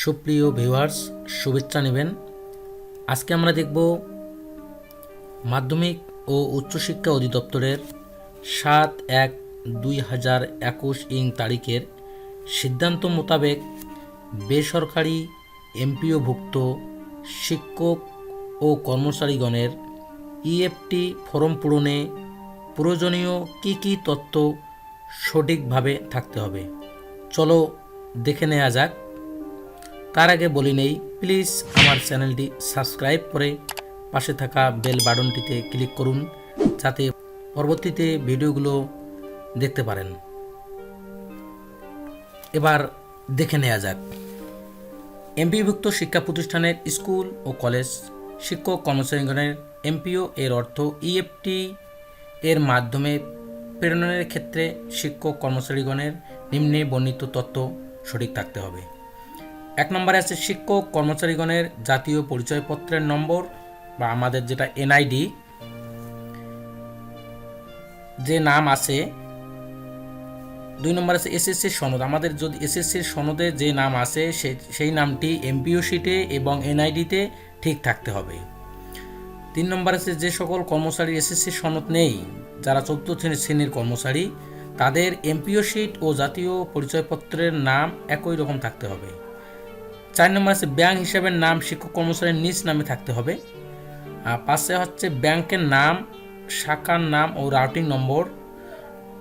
সুপ্রিয় ভিউয়ার্স, শুভেচ্ছা নেবেন। আজকে আমরা দেখব মাধ্যমিক ও উচ্চশিক্ষা অধিদপ্তরের সাত এক দুই হাজার একুশ ইং তারিখের সিদ্ধান্ত মোতাবেক বেসরকারি এমপিওভুক্ত শিক্ষক ও কর্মচারীগণের ইএফটি ফর্ম পূরণে প্রয়োজনীয় কী কী তথ্য সঠিকভাবে থাকতে হবে। চলো দেখে নেওয়া যাক। তার আগে বলি নেই প্লিজ আমার চ্যানেলটি সাবস্ক্রাইব করে পাশে থাকা বেল বাটনটিতে ক্লিক করুন, যাতে পরবর্তীতে ভিডিওগুলো দেখতে পারেন। এবার দেখে নেওয়া যাক। এমপিভুক্ত শিক্ষা প্রতিষ্ঠানের স্কুল ও কলেজ শিক্ষক কর্মচারীগণের এমপিও এর অর্থ ইএফটি এর মাধ্যমে প্রেরণের ক্ষেত্রে শিক্ষক কর্মচারীগণের নিম্নে বর্ণিত তথ্য সঠিক থাকতে হবে। এক নম্বরে আছে শিক্ষক, কর্মচারীগণের জাতীয় পরিচয়পত্রের নম্বর বা আমাদের যেটা এনআইডি যে নাম আছে, দুই নম্বর আছে এসএসসির সনদ। আমাদের যদি এসএসসির সনদে যে নাম আছে সেই নামটি এমপিও শিটে এবং এনআইডিতে ঠিক থাকতে হবে। তিন নম্বর আছে যে সকল কর্মচারী এসএসসির সনদ নেই, যারা চতুর্থ শ্রেণির কর্মচারী, তাদের এমপিও শিট ও জাতীয় পরিচয়পত্রের নাম একই রকম থাকতে হবে। চার নম্বর আছে, ব্যাংক হিসাবের নাম শিক্ষক কর্মচারীর নিজ নামে থাকতে হবে। পাশে হচ্ছে, ব্যাংকের নাম, শাখার নাম ও রাউটিং নম্বর।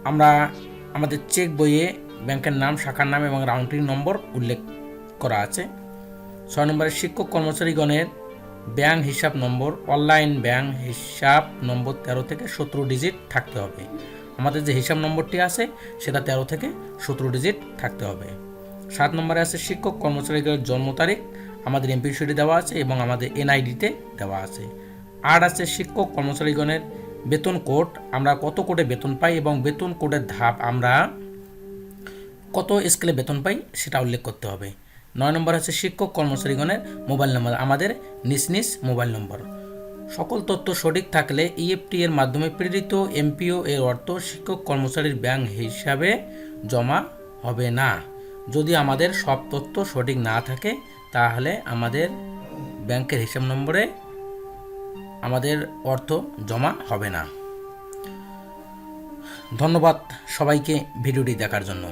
আমরা আমাদের চেক বইয়ে ব্যাংকের নাম, শাখার নাম এবং রাউটিং নম্বর উল্লেখ করা আছে। ছয় নম্বরে, শিক্ষক কর্মচারীগণের ব্যাংক হিসাব নম্বর, অনলাইন ব্যাংক হিসাব নম্বর তেরো থেকে সতেরো ডিজিট থাকতে হবে। আমাদের যে হিসাব নম্বরটি আছে, সেটা তেরো থেকে সতেরো ডিজিট থাকতে হবে। সাত নম্বরে আছে শিক্ষক, কর্মচারীদের জন্ম তারিখ, আমাদের এমপি শিটে দেওয়া আছে এবং আমাদের এনআইডিতে দেওয়া আছে। আট আছে শিক্ষক, কর্মচারীগণের বেতন কোড, আমরা কত কোটে বেতন পাই এবং বেতন কোডের ধাপ আমরা কত স্কেলে বেতন পাই সেটা উল্লেখ করতে হবে। নয় নম্বর আছে শিক্ষক, কর্মচারীগণের মোবাইল নম্বর, আমাদের নিজ নিজ মোবাইল নম্বর। সকল তথ্য সঠিক থাকলে ইএফটি এর মাধ্যমে প্রেরিত এমপিও এর অর্থ শিক্ষক, কর্মচারীর ব্যাংক হিসাবে জমা হবে না। যদি আমাদের সব তথ্য সঠিক না থাকে, তাহলে আমাদের ব্যাংকের হিসাব নম্বরে আমাদের অর্থ জমা হবে না। ধন্যবাদ সবাইকে ভিডিওটি দেখার জন্য।